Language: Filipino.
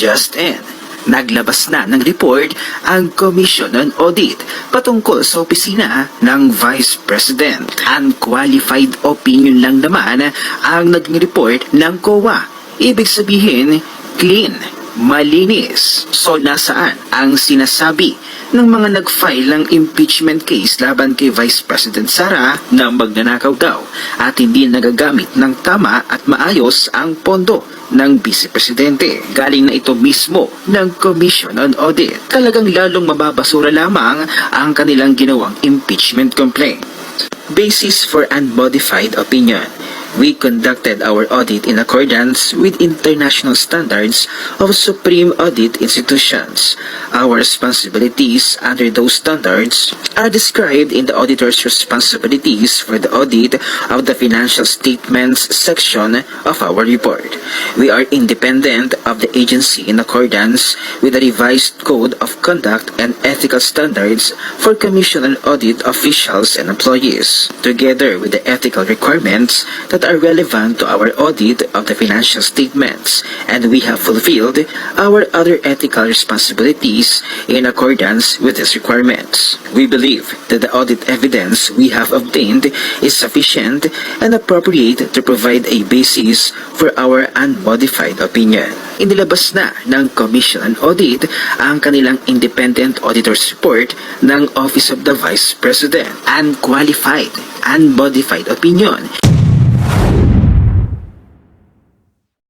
Just in, naglabas na ng report ang Commission on Audit patungkol sa opisina ng Vice President. Unqualified opinion lang naman ang naging report ng COA. Ibig sabihin, clean, malinis. So nasaan ang sinasabi ng mga nag-file ng impeachment case laban kay Vice President Sara na magnanakaw daw at hindi nagagamit ng tama at maayos ang pondo ng Vice Presidente. Galing na ito mismo ng Commission on Audit. Talagang lalong mababasura lamang ang kanilang ginawang impeachment complaint. Basis for unmodified opinion. We conducted our audit in accordance with international standards of supreme audit institutions. Our responsibilities under those standards are described in the auditor's responsibilities for the audit of the financial statements section of our report. We are independent of the agency in accordance with the revised Code of Conduct and Ethical Standards for Commission and Audit officials and employees, together with the ethical requirements that are relevant to our audit of the financial statements, and we have fulfilled our other ethical responsibilities in accordance with these requirements. We believe that the audit evidence we have obtained is sufficient and appropriate to provide a basis for our unmodified opinion. Inilabas na ng Commission on Audit ang kanilang independent auditor's report ng Office of the Vice President. Unqualified, unmodified opinion.